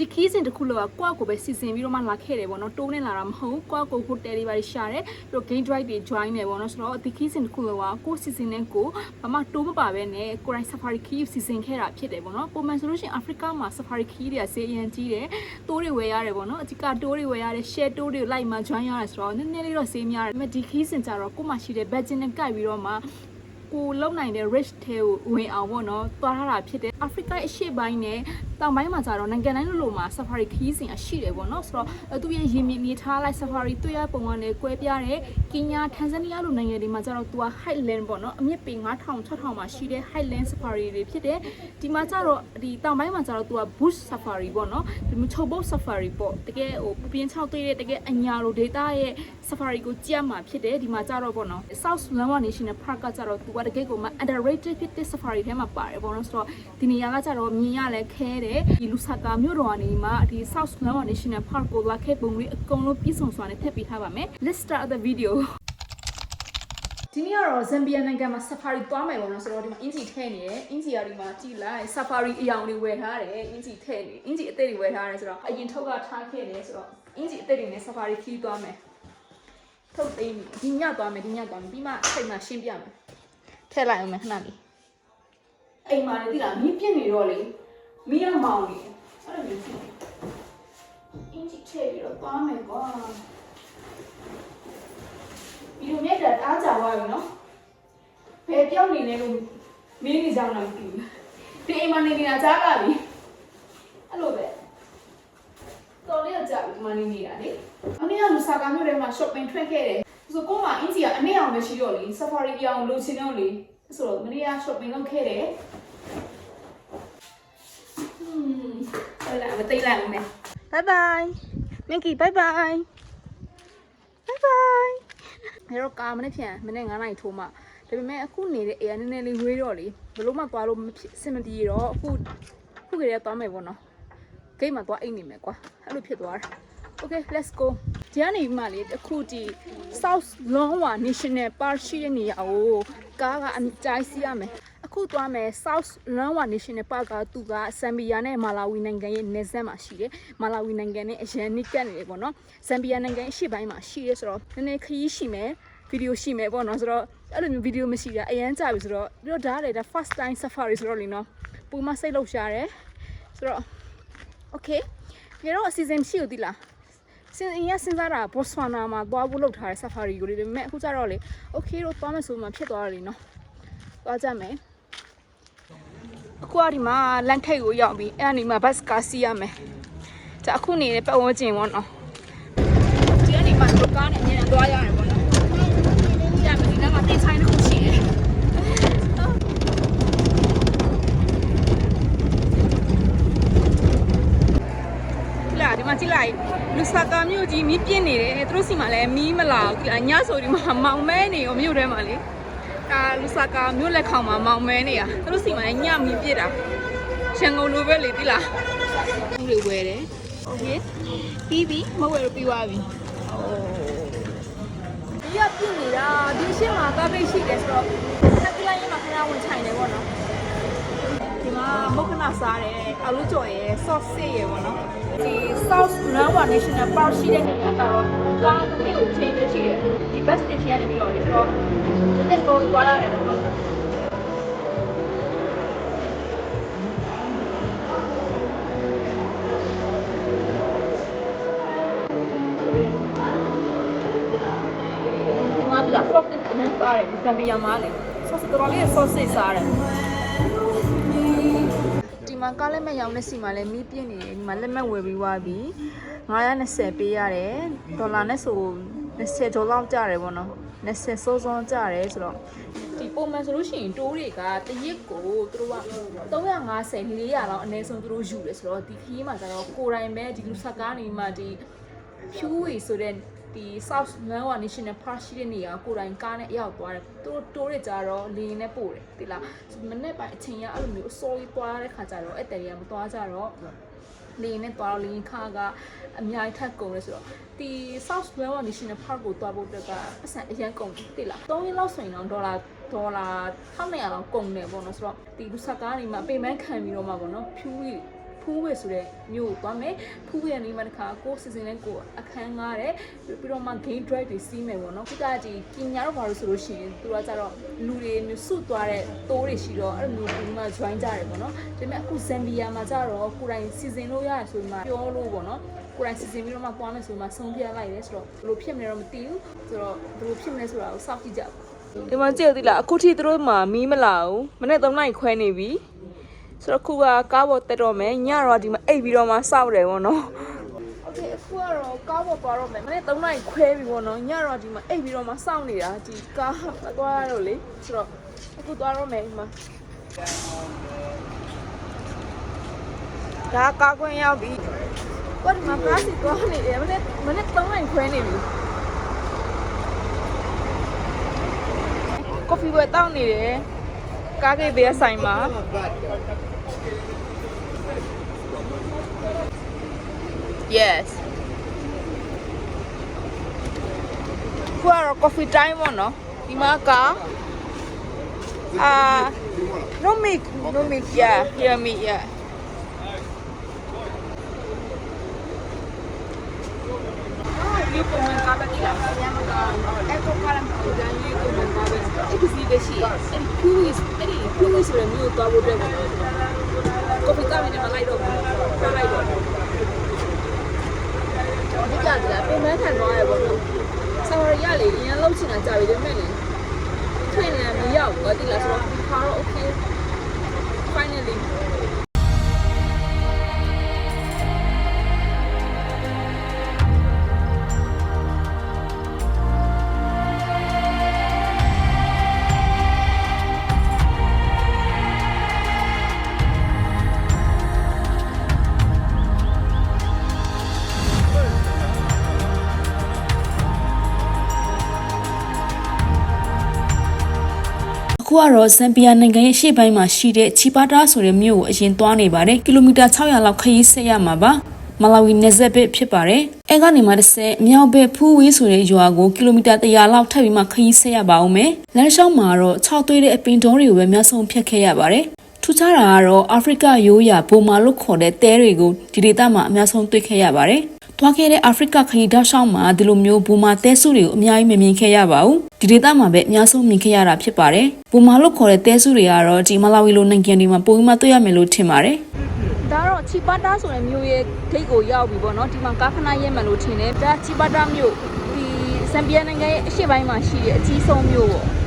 ဒီခီးစဉ်တစ်ခုလောကကိုယ့်ကိုယ်ပဲစီစဉ်ပြီးတော့မှလာခဲ့တယ်ပေါ့နော်တိုးနေလာတာမဟုတ်ကိုယ့်ကိုယ်ဟိုတယ်တွေပါရှာတယ်ပြီးတော့ game drive တွေ join တယ်ပေါ့နော်ဆိုတော့ဒီခီးစဉ်တစ်ခုလောကကိုယ့်စီစဉ်တဲ့ကိုဘာမှတိုးမပါပဲနဲ့ကိုယ်တိုင် safari key စီစဉ်ခဲ့တာဖြစ်တယ်ပေါ့နော်ပုံမှန်ဆိုလို့ရှိရင် Africa မှာ safari key တွေကဈေးအရင်ကြီးတယ်တိုးတွေဝယ်ရတယ်ပေါ့နော်အကြီးကတိုးတွေဝယ်ရတယ် share တိုးတွေလိုက်မှ join ရတယ်ဆိုတော့နည်းနည်းလေးတော့ဈေးများတယ်ဒါပေမဲ့ဒီခီးစဉ်ကြတော့ကိုယ့်မှာရှိတဲ့ budget နဲ့ကိုက်ပြီးတော့မှ ကိုလုံနိုင်တဲ့ rich ထဲကိုဝင်အောင်ပေါ့နော်တွားထားတာဖြစ်တယ်အာဖရိကအရှေ့ပိုင်းနဲ့တောင်ပိုင်းမှာကျတော့နိုင်ငံတိုင်းလိုလိုမှာ safari ခီးစဉ်အရှိတယ်ပေါ့နော်ဆိုတော့အဲသူရဲ့ရင်းမြစ်နေထားလိုက် safari တွေ့ရပုံကနေကွဲပြားတဲ့ကင်ညာတန်ဇနီးယားလိုနိုင်ငံတွေမှာကျတော့သူက highland ပေါ့နော်အမြင့်ပေ9000 6000မှာရှိတဲ့ highland safari တွေဖြစ်တယ်ဒီမှာကျတော့ဒီတောင်ပိုင်းမှာကျတော့သူက bush safari ပေါ့နော်ဒီမချုံပုတ် safari ပေါ့တကယ်ဟိုပူပြင်းချောက်သေးတဲ့တကယ်အညာလို data ရဲ့ safari ကိုကြည့်ရမှာဖြစ်တယ်ဒီမှာကျတော့ပေါ့နော် South Lawa National Park ကကျတော့သူကတကယ်ကိုမှ underrated ဖြစ်တဲ့ safari ထဲမှာပါတယ်ပေါ့နော်ဆိုတော့ဒီနေရာကကျတော့မြင်ရလဲခဲတယ်ဒီလူဆာကာမြို့တော်ကနေမှဒီ South Lawa National Park ကိုလာခဲ့ပုံလေးအကုန်လုံးပြည့်စုံစွာနဲ့ထည့်ပေးထားပါမယ် Let's start the video ဒီနေ့ကတော့ဇမ်ဘီယာနိုင်ငံမှာ safari သွားမယ်ပေါ့နော်ဆိုတော့ဒီမှာအင်ဂျီထဲနေတယ်အင်ဂျီကဒီမှာကြည့်လိုက် safari အယောင်တွေဝယ်ထားတယ်အင်ဂျီထဲနေအင်ဂျီအသေးတွေဝယ်ထားတယ်ဆိုတော့အရင်ထုပ်ကထားခဲ့တယ်ဆိုတော့အင်ဂျီအသေးတွေနဲ့ safari ခီးသွားမယ်ထုတ်သိမ်းပြီဒီညသွားမယ်ဒီညသွားမယ်ပြီးမှစိတ်မှရှင်းပြမယ် ထည့်လိုက်အောင်မယ်ခဏလေးအိမ်မှာလေဒီလားမီးပြစ်နေတော့လေမီးရမောင်နေအဲ့လိုမျိုးဖြစ်နေအင်ဂျီထဲပြီးတော့သွားမယ်ကွာဒီလိုမြက်တာအားကြသွားပြီနော်ဘယ်ပြောင်းနေလဲလို့မင်းနေကြအောင်လားမသိဘူးဒီအိမ်မှာနေနေတာကြားလာပြီအဲ့လိုပဲတော်လေးတော့ကြာပြီဒီမှာနေနေတာလေအနည်းအောင်လူစာကာမျိုးထဲမှာ shopping ထွက်ခဲ့တယ် ဆိုကို့မှာအင်ဂျီကအနည်းအောင်ပဲရှိတော့လေ safari ပြောင်းလိုချင်တော့လေဆိုတော့မနေ့က shopping လုပ်ခဲ့တယ်ဟွန်းအဲ့ဒါမသိလိုက်ဘူးနဲ့ bye bye Minky bye bye bye bye အဲတော့ကာမနဲ့ပြန်မနေ့9နိုင်ထိုးမှဒါပေမဲ့အခုနေတဲ့အေးကနည်းနည်းလေးဝေးတော့လေဘလို့မှသွားလို့မဖြစ်အဆင်မပြေတော့အခုခုကလေးကသွားမယ်ပေါ့နော်ဂိတ်မှာသွားအိတ်နေမယ်ကွာအဲ့လိုဖြစ်သွားတာ Okay let's go ဒီကနေမှလေအခုဒီ South Lonwa National Park ရှိတဲ့နေရာကိုကားကအကြိုက်စီးရမယ်အခုသွားမယ် South Lonwa National Park ကသူကဇမ်ဘီယာနဲ့မာလာဝီနိုင်ငံရဲ့နယ်စပ်မှာရှိတယ်မာလာဝီနိုင်ငံနဲ့အရန်နိကတ်နေတယ်ပေါ့နော်ဇမ်ဘီယာနိုင်ငံအရှေ့ပိုင်းမှာရှိရဲဆိုတော့နည်းနည်းခရီးရှိမယ်ဗီဒီယိုရှိမယ်ပေါ့နော်ဆိုတော့အဲ့လိုမျိုးဗီဒီယိုမရှိတာအရန်ကြာပြီဆိုတော့ပြီးတော့ဒါကလေဒါ first time safari ဆိုတော့လीနော်ပုံမစိတ်လောက်ရှားတယ်ဆိုတော့ okay ကြတော့အစီအစဉ်မရှိဘူးတိလား စင်အရင်စဉ်းစားတာဘော့ဆွာနာမှာသွားဖို့လုပ်ထားတဲ့ safari ကိုလေဒါပေမဲ့အခုကျတော့လေ okay တော့သွားမယ်ဆိုမှဖြစ်သွားတယ်လीနော်သွားကြမယ်အခုကဒီမှာလန်ထိတ်ကိုရောက်ပြီအဲ့ဒါဒီမှာဘတ်ကားစီးရမယ်じゃအခုနေတဲ့ပတ်ဝန်းကျင်ပေါ့နော်ဒီကနေမှဒီကားနဲ့အရင်သွားရတယ်ပေါ့ ဆာကာမြို့ကြီးမီးပြင်းနေတယ်သူတို့စီမှာလည်းမီးမလာဘူးညဆိုဒီမှာမောင်မဲနေရောမြို့ထဲမှာလေဒါလူဆာကာမြို့လက်ခေါင်မှာမောင်မဲနေရသူတို့စီမှာလည်းညမီးပြစ်တာရန်ကုန်လိုပဲလေတိလားသူတွေဝယ်တယ်ဟုတ်ပြီပြီးပြီမဝယ်တော့ပြီးသွားပြီဒီကပြင်းနေတာဒီရှင်းမှာကားပိတ်ရှိတယ်ဆိုတော့ဆက်ကြလိုက်ရင်မှခဏဝင်ချိုင်တယ်ပေါ့နော်ဒီမှာမုတ်ခဏစားတယ်အလူကြော်ရယ် sauce ရယ်ပေါ့နော် ဒီ South Lawa National Park ရှိတဲ့နေရာကတော့ကားတစ်ခုချိန်နေရှိတယ်ဒီ bus station ကနေပြီးတော့လေဆိုတော့တက်ကိုသွားရတယ်ပေါ့နော်ဒီမှာပြ sauce နဲ့စားတယ်ဒီဇမ်ဘီယာမှာလေ sauce တော်လေး sauce စားတယ် ဒီမှာကားလက်မဲ့ရောင်းတဲ့စီမှာလည်းမီးပြင်းနေတယ်ဒီမှာလက်မဲ့ဝယ်ပြီးွားပြီ920ပေးရတယ်ဒေါ်လာနဲ့ဆို20ဒေါ်လာကျတယ်ပေါ့နော်20စိုးစုံကျတယ်ဆိုတော့ဒီပုံမှန်ဆိုလို့ရှိရင်တိုးတွေကတရက်ကိုသူတို့က350 400လောက်အနည်းဆုံးသူတို့ယူတယ်ဆိုတော့ဒီခီးမှာကျတော့ကိုယ်တိုင်ပဲဒီလူဆက်ကားနေမှဒီဖြူဝေဆိုတဲ့ ဒီ South Lawa National Park ရှိတဲ့နေရာကိုယ်တိုင်ကားနဲ့ရောက်သွားတယ်သူတို့တိုးတွေကြတော့လေနဲ့ပို့တယ်ဒီလားမနေ့ပိုင်းအချိန်ကအဲ့လိုမျိုးအစိုးရသွားတဲ့ခါကျတော့အဲ့တည်းကမသွားကြတော့လေနဲ့သွားတော့လေခါကအများကြီးထက်ကုန်လဲဆိုတော့ဒီ South Lawa National Park ကိုသွားဖို့အတွက်ကပတ်စံအရင်ကုန်တိလား3ရက်လောက်ဆိုရင်တော့ဒေါ်လာဒေါ်လာ1900လောက်ကုန်တယ်ပေါ့နော်ဆိုတော့ဒီလူဆက်ကားနေမှာပေမန်းခံပြီးတော့မှပေါ့နော်ဖြူးကြီး ဖဖူးဝဲဆိုတဲ့မြို့ကိုသွားမယ်ဖူးဝဲကနေမှတခါကိုစီစဉ်နဲ့ကိုအခန်းငားတယ်ပြီးတော့မှ game drive တွေစီးမယ်ပေါ့နော်ဒီကဒီပညာတော့ဘာလို့ဆိုလို့ရှိရင်သူကကြတော့လူတွေမျိုးစုသွားတဲ့တိုးတွေရှိတော့အဲ့လိုမျိုးဒီမှာ join ကြတယ်ပေါ့နော်ဒါပေမဲ့အခုဇမ်ဘီယာမှာကြတော့ကိုယ်တိုင်စီစဉ်လို့ရတယ်ဆိုမှပြောလို့ပေါ့နော်ကိုယ်တိုင်စီစဉ်ပြီးတော့မှသွားမယ်ဆိုမှဆုံးဖြတ်လိုက်တယ်ဆိုတော့ဘယ်လိုဖြစ်မလဲတော့မသိဘူးဆိုတော့ဘယ်လိုဖြစ်မလဲဆိုတာကိုစောင့်ကြည့်ကြပါဒီမှာကြည့်ရသေးလားအခုထိသူတို့မှမီးမလာဘူးမနေ့3နိုင်ခွဲနေပြီ ဆိုတော့ခုကကားပေါ်တက်တော့မယ်ညတော့ဒီမှာအိပ်ပြီးတော့မှစောက်တယ်ဗောနော် โอเคအခုကတော့ကားပေါ်သွားတော့မယ်မနေ့3နိုင်ခွဲပြီပေါ့နော်ညတော့ဒီမှာအိပ်ပြီးတော့မှစောင့်နေတာဒီကားမသွားရတော့လေဆိုတော့အခုသွားတော့မယ်ဒီမှာ ဒါကားခွင့်ရောက်ပြီ ဘာဒီမှာကားစီသွားနေတယ်မနေ့မနေ့3နိုင်ခွဲနေပြီ ကော်ဖီဝယ်တောက်နေတယ်ကားကိတ်ဘေးဆိုင်မှာ yes ခုကတော့ coffee time ပေါ့နော်ဒီမှာကအာ no milk no milk yeah here milk yeah ဒီပုံမှန်ကားပဲကြည့်ရမှာညမကား အဲ့ကိုကားလည်းပုံစံလေးပုံမှန်ကားပဲအဲ့ဒီစီးပဲရှိအဲ့ဒီ cruise အဲ့ဒီ cruise ဆိုတဲ့မျိုးသွားဖို့အတွက်ပေါ့ကော်ဖီကားနဲ့မလိုက်တော့ဘူးသွားလိုက်တော့ဒီကြတယ်ပုံမှန်ခံသွားရပေါ့နော်ဆာဝရရလေအရင်လောက်ချင်တာကြာပြီဒါပေမဲ့လေထွင်နေမရောက်ဘူးတိလားဆိုတော့ခါတော့ okay finally ကတော့ဇမ်ဘီယာနိုင်ငံရဲ့ရှေ့ပိုင်းမှာရှိတဲ့ချီပါတာဆိုတဲ့မြို့ကိုအရင်သွားနေပါတယ်ကီလိုမီတာ600လောက်ခရီးဆက်ရမှာပါမလာဝီနယ်စပ်ဘက်ဖြစ်ပါတယ်အဲကနေမှတစ်ဆက်မြောက်ဘက်ဖူးဝေးဆိုတဲ့ရွာကိုကီလိုမီတာ100လောက်ထပ်ပြီးမှခရီးဆက်ရပါဦးမယ်လမ်းလျှောက်မှာတော့6သွေးတဲ့အပင်တော်တွေကိုပဲများဆုံးဖြတ်ခဲ့ရပါတယ်ထူးခြားတာကတော့အာဖရိကရိုးရာဘိုမာလို့ခေါ်တဲ့တဲတွေကိုဒီဒေသမှာအများဆုံးတွေ့ခဲ့ရပါတယ်။ သွားခဲ့တဲ့အာဖရိကခရီးတောက်လျှောက်မှာဒီလိုမျိုးဘိုမာတဲစုတွေကိုအများကြီးမမြင်ခဲ့ရပါဘူး။ဒီဒေသမှာပဲအများဆုံးမြင်ခဲ့ရတာဖြစ်ပါတယ်။ဘိုမာလို့ခေါ်တဲ့တဲစုတွေကတော့ဒီမလာဝီလိုနိုင်ငံတွေမှာပုံမှန်တွေ့ရမယ်လို့ထင်ပါတယ်။ဒါတော့ချီပါတာဆိုတဲ့မြို့ရဲ့ဂိတ်ကိုရောက်ပြီပေါ့နော်ဒီမှာကားခဏရဲမှန်လို့ထင်တယ်ဒါချီပါတာမြို့ဒီဇမ်ဘီယာနိုင်ငံရဲ့အရှေ့ပိုင်းမှာရှိတဲ့အကြီးဆုံးမြို့ပေါ့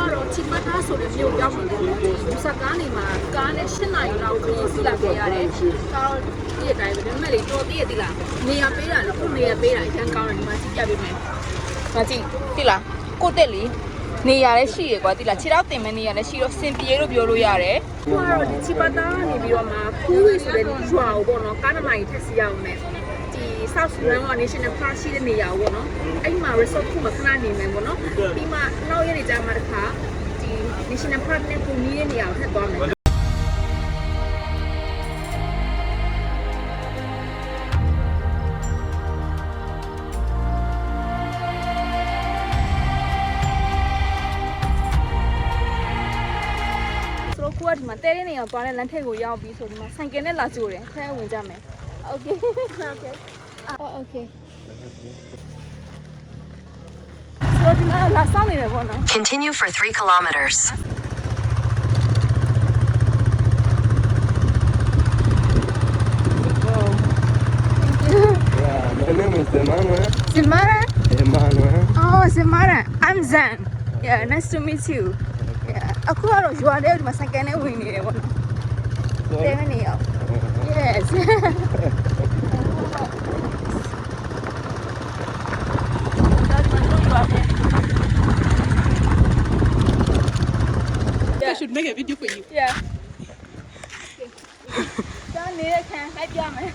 ကတော့ချီပါတာဆိုတဲ့မြို့ရောက်ပြီပေါ့နော်ဒီဘူဆာကားနေမှာကားနဲ့၈နာရီလောက်ခရီးစီးလာခဲ့ရတယ်ဒါတော့ဒီအတိုင်းပဲဒါပေမဲ့လေတော်တည့်ရတိလားနေရာပေးတာလေခုနေရာပေးတာအရင်ကောင်းတယ်ဒီမှာကြည့်ပြပေးမယ်ငါကြည့်တိလားကိုတက်လီနေရလဲရှိရကွာတိလားခြေထောက်တင်မဲ့နေရလဲရှိတော့စင်ပြေလို့ပြောလို့ရတယ်။ဟိုကတော့ဒီချီပါတာကနေပြီးတော့မှဖူးဝေးဆိုတဲ့ဒီရွာကိုပေါ့နော်ကားနမိုင်ထက်စီရအောင်မယ်။ဒီ South Sudan National Park ရှိတဲ့နေရာကိုပေါ့နော်။အဲ့မှာ resort ခုမှခဏနေမယ်ပေါ့နော်။ပြီးမှနောက်ရက်နေကြမှာတစ်ခါဒီ National Park နဲ့ပုံနီးတဲ့နေရာကိုထပ်သွားမယ်။ဆိုတော့ကိုကဒီမှာတဲတဲ့နေရာကိုသွားတဲ့လမ်းထိပ်ကိုရောက်ပြီးဆိုဒီမှာဆိုင်ကယ်နဲ့လာကြိုတယ်ထဲဝင်ကြမယ်โอ Oh, okay. Continue for three kilometers. My name is Zemara. Zemara? Zemara. Oh, Zemara. I'm Zan. Yeah, nice to meet you. Yeah. Aku harus jual dia di masa kene wini. Dewi ni. Eh, oh. Yes. make a video for you. Yeah. ဒါနေတဲ့ခံလိုက်ပြမယ်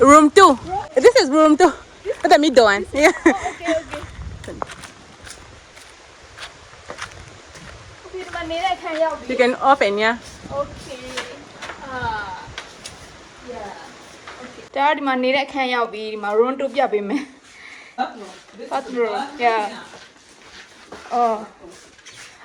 Room two. This is room two. What the middle one? Yeah. Okay, okay. ဒီမှာနေတဲ့ခံရောက်ပြီ You can open, yeah. Okay. Ah. Yeah. Okay. ဒါကဒီမှာနေတဲ့အခန်းရောက်ပြီဒီမှာ room 2ပြပေးမယ် bathroom yeah Oh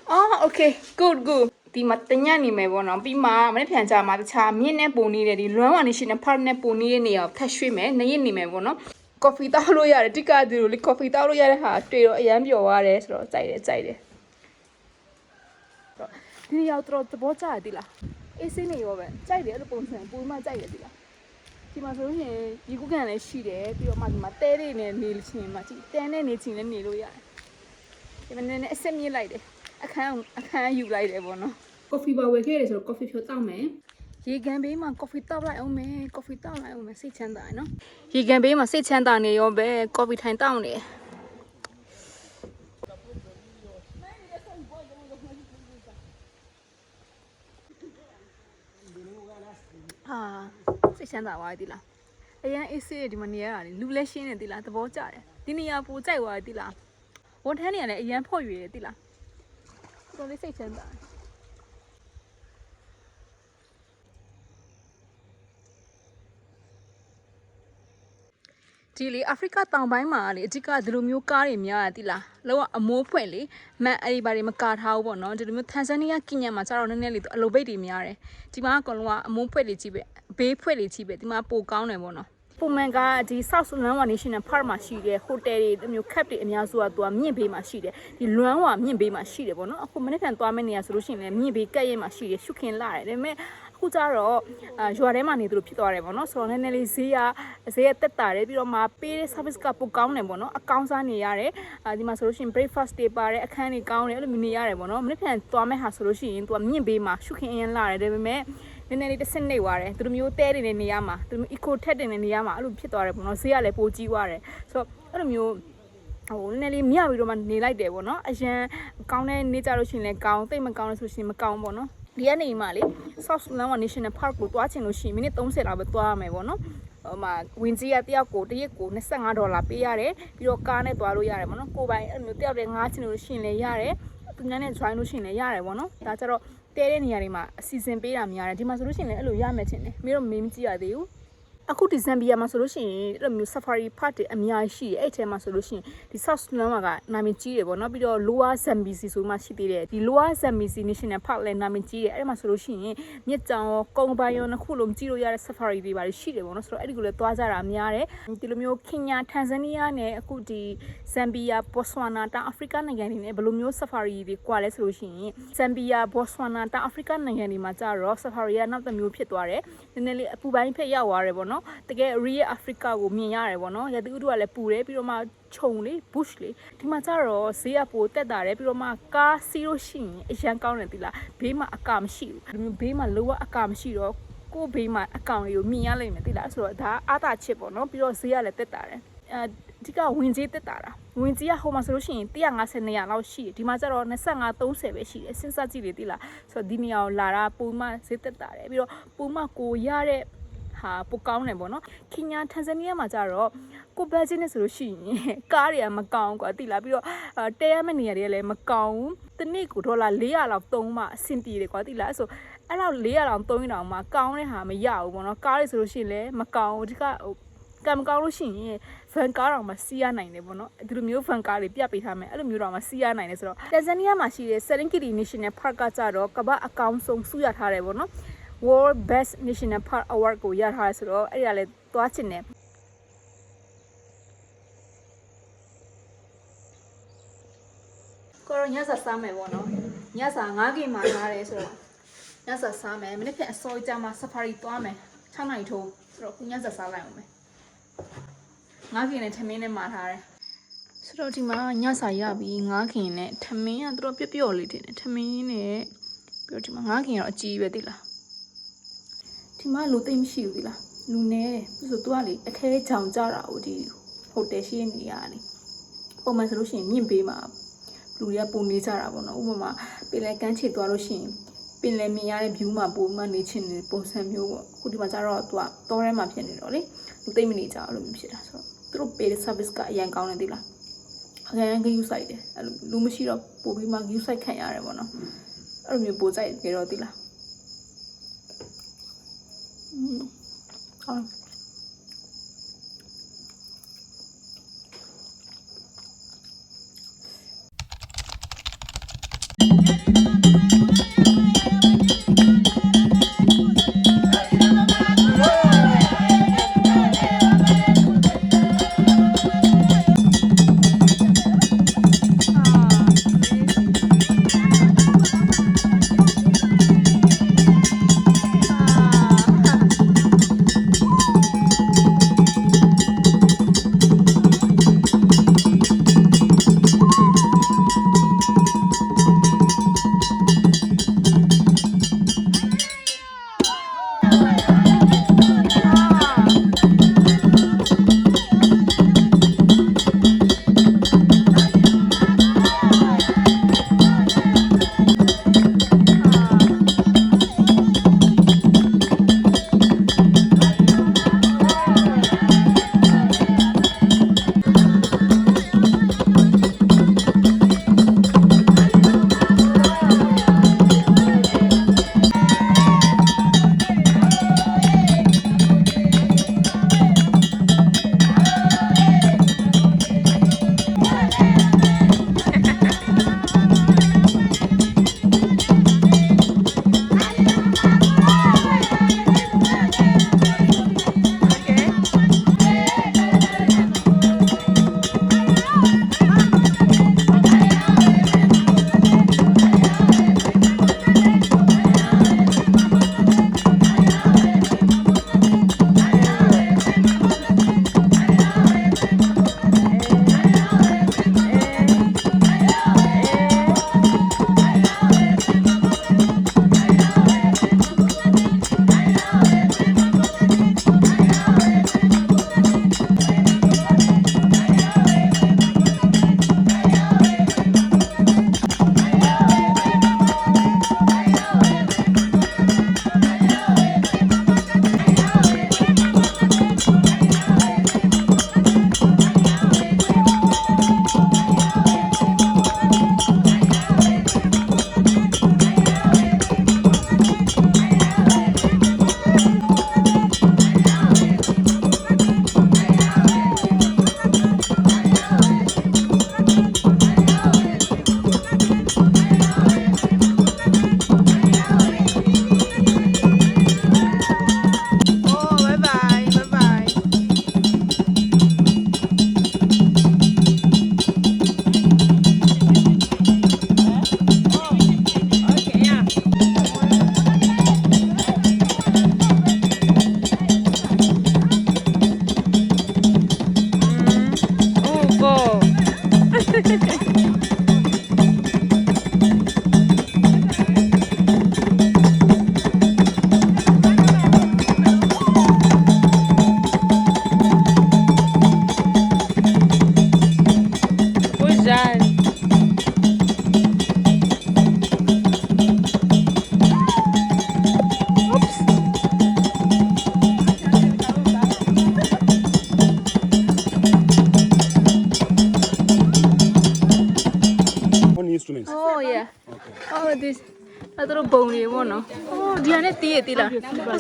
oh okay good good ဒီမှာတညနေမယ်ပေါ့နော်ပြီးမှမနေ့ပြန်ကြမှာတခြားမြင့်နဲ့ပုံနေတဲ့ဒီလွမ်းဝါနေရှင်နဲ့ဖတ်နဲ့ပုံနေတဲ့နေရာကိုထပ်ရွှေ့မယ်နေ့ရက်နေမယ်ပေါ့နော်ကော်ဖီတောက်လို့ရတယ်တိကဒီလိုလေကော်ဖီတောက်လို့ရတဲ့ဟာတွေ့တော့အရန်ပျော်သွားတယ်ဆိုတော့ကြိုက်တယ်ကြိုက်တယ်ဒီနေရာတော့သဘောကျတယ်ဒီလားအေးစင်းနေရောပဲကြိုက်တယ်အဲ့လိုပုံစံပုံမှန်ကြိုက်တယ်ဒီလားဒီမှာဆိုလို့ရှိရင်ဒီကုတ်ကန်လည်းရှိတယ်ပြီးတော့မှဒီမှာတဲတွေနဲ့နေလို့ရှိရင်မှကြည့်တဲနဲ့နေချင်လည်းနေလို့ရတယ် ဒီမှာနည်းနည်းအစ်စ်မြင့်လိုက်တယ်အခန်းအခန်းယူလိုက်တယ်ပေါ့နော်ကော်ဖီပါဝယ်ခဲ့ရတယ်ဆိုတော့ကော်ဖီဖြိုတောက်မယ်ရေကန်ဘေးမှာကော်ဖီတောက်လိုက်အောင်မယ်ကော်ဖီတောက်လိုက်အောင်မယ်စိတ်ချမ်းသာရယ်နော်ရေကန်ဘေးမှာစိတ်ချမ်းသာနေရောပဲကော်ဖီထိုင်တောက်နေဟာစိတ်ချမ်းသာသွားပြီဒီလားအရင်အေးဆေးဒီမှာနေရတာလေလူလဲရှင်းနေဒီလားသဘောကျတယ်ဒီနေရာပိုကြိုက်သွားပြီဒီလား ဝန်ထမ်းနေရလည်းအရင်ဖော့ရွေတယ်ဒီလားတော်တော်လေးစိတ်ချမ်းသာတယ်ဒီလေအာဖရိကတောင်ပိုင်းမှာလေအဓိကဒီလိုမျိုးကားတွေများတယ်တိလားလောကအမိုးဖွင့်လေမန်အဲ့ဒီဘာတွေမကာထားဘူးပေါ့နော်ဒီလိုမျိုးတန်ဇန်နီးယားကင်ညာမှာကျတော့နည်းနည်းလေးအလိုပိတ်တွေများတယ်ဒီမှာအကောင်လုံးကအမိုးဖွင့်လေးကြီးပဲဘေးဖွင့်လေးကြီးပဲဒီမှာပိုကောင်းတယ်ပေါ့နော် ပုံမှန်ကဒီ South Sudan National Park မှာရှိတဲ့ဟိုတယ်တွေဒီမျိုး cap တွေအများစုကသူကမြင့်ဘေးမှာရှိတယ်ဒီလွမ်းဝါမြင့်ဘေးမှာရှိတယ်ပေါ့နော်အခုမနေ့ကသွားမယ့်နေရာဆိုလို့ရှိရင်လည်းမြင့်ဘေးကက်ရဲမှာရှိတယ်ရှုခင်လာတယ်ဒါပေမဲ့အခုကျတော့အာရွာထဲမှာနေသူတို့ဖြစ်သွားတယ်ပေါ့နော်ဆိုတော့နည်းနည်းလေးဈေးရဈေးရတက်တာတယ်ပြီးတော့မှပေးတဲ့ service ကပိုကောင်းတယ်ပေါ့နော်အကောင်းစားနေရတယ်အာဒီမှာဆိုလို့ရှိရင် breakfast တွေပါတယ်အခန်းတွေကောင်းတယ်အဲ့လိုမျိုးနေရတယ်ပေါ့နော်မနေ့ပြန်သွားမယ့်ဟာဆိုလို့ရှိရင်သူကမြင့်ဘေးမှာရှုခင်အရင်လာတယ်ဒါပေမဲ့ နည်းနည်းလေးတစ်စနစ်သွားတယ်သူတို့မျိုးတဲတွေနေနေရမှာသူတို့ eco ထက်တွေနေနေရမှာအဲ့လိုဖြစ်သွားတယ်ပေါ့နော်ဈေးကလည်းပိုကြီးသွားတယ်ဆိုတော့အဲ့လိုမျိုးဟိုနည်းနည်းလေးမြပြီးတော့မှနေလိုက်တယ်ပေါ့နော်အရန်ကောင်းတဲ့နေကြလို့ရှိရင်လည်းကောင်းသိပ်မကောင်းလို့ဆိုရှင်မကောင်းပေါ့နော်ဒီကနေမှလေ South Sudan National Park ကိုတွားချင်လို့ရှိရင်မိနစ်30လောက်ပဲတွားရမယ်ပေါ့နော်ဟိုမှာဝင်ကြီးရတယောက်ကိုတစ်ရက်ကို25ဒေါ်လာပေးရတယ်ပြီးတော့ကားနဲ့တွားလို့ရတယ်ပေါ့နော်ကိုယ်ပိုင်အဲ့လိုမျိုးတယောက်တည်းငားချင်လို့ရှိရင်လည်းရတယ်သူများနဲ့ join လို့ရှိရင်လည်းရတယ်ပေါ့နော်ဒါကြတော့ တဲတဲ့နေရာတွေမှာအစီအစဉ်ပေးတာများတယ်ဒီမှာဆိုလို့ရှိရင်လည်းအဲ့လိုရမယ်ချင်းတယ်မင်းတို့မေးမကြည့်ရသေးဘူး အခုဒီဇမ်ဘီယာမှာဆိုလို့ရှိရင်အဲ့လိုမျိုး safari park တွေအများကြီးရှိတယ်အဲ့ထဲမှာဆိုလို့ရှိရင်ဒီ South Sudan မှာကနာမည်ကြီးတယ်ပေါ့နော်ပြီးတော့ Lower Zambezi ဆိုမှရှိသေးတယ်ဒီ Lower Zambezi National Park လည်းနာမည်ကြီးတယ်အဲ့ဒီမှာဆိုလို့ရှိရင်မြစ်ကြောင်ရောကုန်းပိုင်းရောနှစ်ခုလုံးကြည့်လို့ရတဲ့ safari တွေပါရှိတယ်ပေါ့နော်ဆိုတော့အဲ့ဒီကိုလည်းသွားကြတာများတယ်ဒီလိုမျိုး Kenya Tanzania နဲ့အခုဒီ Zambia Botswana တောင်အာဖရိကနိုင်ငံတွေနဲ့ဘယ်လိုမျိုး safari တွေကွာလဲဆိုလို့ရှိရင် Zambia Botswana တောင်အာဖရိကနိုင်ငံတွေမှာကြတော့ safari ကနောက်တစ်မျိုးဖြစ်သွားတယ်နည်းနည်းလေးအပူပိုင်းဖက်ရောက်သွားတယ်ပေါ့နော်တကယ် real Africa ကိုမြင်ရတယ်ပေါ့နော်ရတိဥတုကလည်းပူတယ်ပြီးတော့မှခြုံလေ bush လေဒီမှာကြတော့ဈေးကပိုတက်တာတယ်ပြီးတော့မှကားစီးလို့ရှိရင်အရန်ကောင်းတယ်ဒီလားဘေးမှာအကာမရှိဘူးဒီမျိုးဘေးမှာလောကအကာမရှိတော့ကိုယ့်ဘေးမှာအကောင်လေးကိုမြင်ရလိမ့်မယ်တိလားဆိုတော့ဒါအာသာချစ်ပေါ့နော်ပြီးတော့ဈေးကလည်းတက်တာတယ်အဲဒီကဝင်ကြီးတက်တာတာဝင်ကြီးကဟိုမှာဆိုလို့ရှိရင်150နေရလောက်ရှိတယ်ဒီမှာကျတော့25 30ပဲရှိတယ်စဉ်းစားကြည့်လေတိလားဆိုတော့ဒီနေရာကိုလာတာပုံမှဈေးတက်တာတယ်ပြီးတော့ပုံမှကိုရတဲ့ ဟာပိုကောင်းတယ်ပေါ့နော်ကင်ညာတန်ဇန်နီးယားမှာကျတော့ကိုဘတ်ဂျက်နဲ့ဆိုလို့ရှိရင်ကားတွေကမကောင်းကွာတိလားပြီးတော့အဲတဲရမယ့်နေရာတွေကလည်းမကောင်းဘူးတစ်နေ့ကိုဒေါ်လာ400လောက်သုံးမှအဆင်ပြေတယ်ကွာတိလားဆိုအဲ့လောက်400လောက်သုံးရင်တော့မှကောင်းတဲ့ဟာမရဘူးပေါ့နော်ကားတွေဆိုလို့ရှိရင်လည်းမကောင်းဘူးဒီကဟိုကံမကောင်းလို့ရှိရင်ဗန်ကားတော့မစီးရနိုင်တယ်ပေါ့နော်ဒီလိုမျိုးဗန်ကားတွေပြတ်ပေးထားမယ်အဲ့လိုမျိုးတော့မစီးရနိုင်တယ်ဆိုတော့တန်ဇန်နီးယားမှာရှိတဲ့ Serengeti National Park ကကြတော့ကမ္ဘာအကောင်းဆုံးစုရထားတယ်ပေါ့နော် World Best National Park Award ကိုရထားတယ်ဆိုတော့အဲ့ဒါလည်းသွားချင်တယ်ကိုရောညစာစားမယ်ပေါ့နော်ညစာ9ကင်မှာထားတယ်ဆိုတော့ညစာစားမယ်မနေ့ကအစောကြမှာ safari သွားမယ်6နိုင်ထိုးဆိုတော့ခုညစာစားလိုက်အောင်မယ်9ကင်နဲ့ထမင်းနဲ့မှာထားတယ်ဆိုတော့ဒီမှာညစာရပြီး9ကင်နဲ့ထမင်းကသူတို့ပျော့ပျော့လေးတင်တယ်ထမင်းနဲ့ပြီးတော့ဒီမှာ9ကင်ကတော့အကြီးပဲသိလား ဒီမှာလူသိမ့်မရှိဘူးဒီလားလူနေတယ်သူဆိုသူကလေအခဲချောင်ကြတာဟိုဒီဟိုတယ်ရှိနေရတယ်ပုံမှန်ဆိုလို့ရှိရင်မြင့်ပေးမှာလူတွေကပုံနေကြတာပေါ့နော်ဥပမာပင်လယ်ကမ်းခြေသွားလို့ရှိရင်ပင်လယ်မြင်ရတဲ့ view မှာပုံမှန်နေချင်တဲ့ပုံစံမျိုးပေါ့အခုဒီမှာကျတော့သူကတောထဲမှာဖြစ်နေတော့လေလူသိမ့်မနေကြဘူးလို့မျိုးဖြစ်တာဆိုတော့သူတို့ပေးတဲ့ service ကအရင်ကောင်းတယ်ဒီလားအရင်ကယူဆိုင်တယ်အဲ့လိုလူမရှိတော့ပို့ပြီးမှယူဆိုင်ခံရတယ်ပေါ့နော်အဲ့လိုမျိုးပို့ဆိုင်ကြတော့ဒီလား Oh. တီးရတီးလား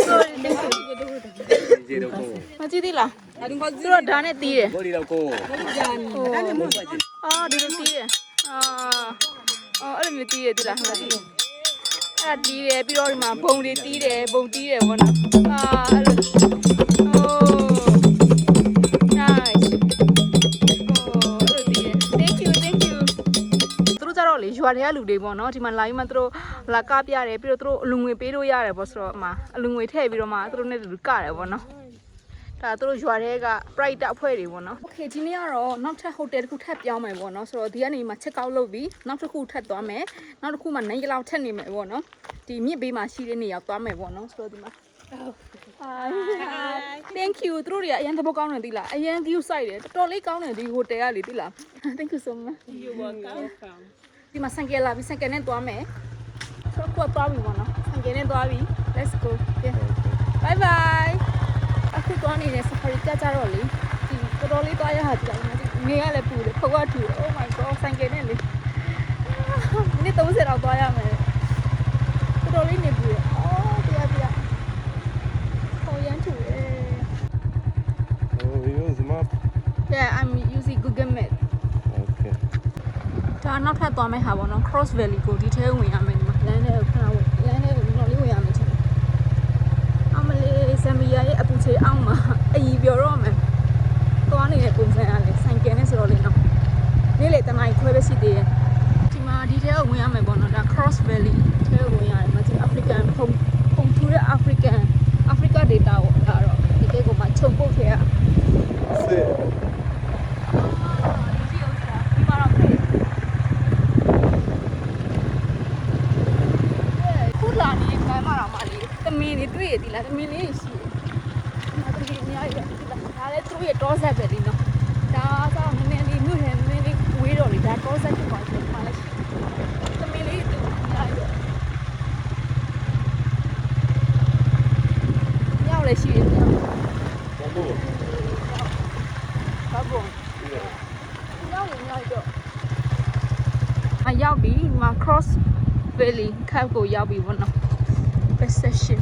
sorry thank you မကြည့်သေးလားသူတို့ဒါနဲ့တီးတယ် Body loco. အော်ဒီလိုတီးတယ်အာအော်အဲ့လိုမျိုးတီးရတီးလားဟုတ်လားအဲ့ဒါတီးတယ်ပြီးတော့ဒီမှာဘုံတွေတီးတယ်ဘုံတီးတယ်ပေါ့နော်အာအဲ့လိုအိုး nice အိုးအဲ့လိုတီးတယ် thank you thank you သူတို့ကြတော့လေရွာတွေကလူတွေပေါ့နော်ဒီမှာလာပြီးမှသူတို့ လာကားပြတယ်ပြီးတော့သူတို့အလူငွေပေးလို့ရတယ်ပေါ့ဆိုတော့အမအလူငွေထည့်ပြီးတော့မှသူတို့နဲ့တူတူကတယ်ပေါ့နော်ဒါသူတို့ရွာတွေက pride အဖွဲ့တွေပေါ့နော် Okay ဒီနေ့ကတော့နောက်ထပ် hotel တစ်ခုထပ်ပြောင်းမယ်ပေါ့နော်ဆိုတော့ဒီကနေမှ check out လုပ်ပြီးနောက်တစ်ခုထပ်သွားမယ်နောက်တစ်ခုမှနိုင်ရလောက်ထပ်နေမယ်ပေါ့နော်ဒီမြစ်ဘေးမှာရှိတဲ့နေရာသွားမယ်ပေါ့နော်ဆိုတော့ဒီမှာ Hi Thank you သူတို့တွေကအရင်သဘောကောင်းတယ်သိလားအရင် view site တယ်တော်တော်လေးကောင်းတယ်ဒီ hotel ကလေသိလား Thank you so much You welcome ဒီမှာဆန်ကယ်လာပြီးဆန်ကယ်နဲ့သွားမယ် ဆိုတော့ကိုယ်သွားပြီပေါ့နော်ဆန်ကယ်နဲ့သွားပြီ Let's go yeah bye bye အခုသွားနေတဲ့ safari ကြကြတော့လေဒီတော်တော်လေးသွားရဟာကြည့်လိုက်မယ်နေရလည်းပူတယ်ဖုတ်ကထူတယ် Oh my god ဆန်ကယ်နဲ့လေမိနစ်30တော့သွားရမယ်တော်တော်လေးနေပူတယ်အော်တရားတရားဟိုရမ်းထူတယ် Oh, use map. Yeah I'm using Google Map Okay. ဒါနောက်ထပ်သွားမယ့်ဟာပေါ့နော် Cross Valley ကိုဒီထဲဝင်ရမယ် ဒီမှာလမ်းထဲကိုခဏဝင်လမ်းထဲကိုတော့လေးဝင်ရမယ်ချင်တယ်အမလေးဇမ်ဘီယာရဲ့အပူချေအောက်မှာအည်ပြော်တော့မယ်သွားနေတဲ့ပုံစံအရလေဆိုင်ကယ်နဲ့ဆိုတော့လေနော်နေ့လေတနိုင်ခွဲပဲရှိသေးတယ်ဒီမှာဒီထဲကိုဝင်ရမယ်ပေါ့နော်ဒါ Cross Valley ထဲကိုဝင်ရတယ်မကြည့် African ဖုံဖုံထူတဲ့ African Africa data ကိုဒါတော့ဒီကိကိုမှခြုံပုတ်ထဲက Sit. ဒီမှာတော့ပြေခုလာနေကမ်းမှာတော့မလေးတမင်းလေးတွေ့ရည်လားတမင်းလေးရှိတယ်။ဒါတကယ်အများကြီးပဲဒီလားဒါလည်းသူ့ရဲ့တောဆက်ပဲဒီနော်။ဒါဆိုနည်းနည်းလေးမြို့ထဲနည်းနည်းလေးဝေးတော့လေဒါတောဆက်ဖြစ်ပါစေ။မှလည်းရှိတယ်။တမင်းလေးတူအများကြီးပဲ။မြောက်လည်းရှိတယ်မြောက် Bamboo. ဘာပုံမြောက်ရင်မြောက်တော့အ ရောက်ပြီဒီမှာ cross valley ခပ်ကိုရောက်ပြီဘောနော် perception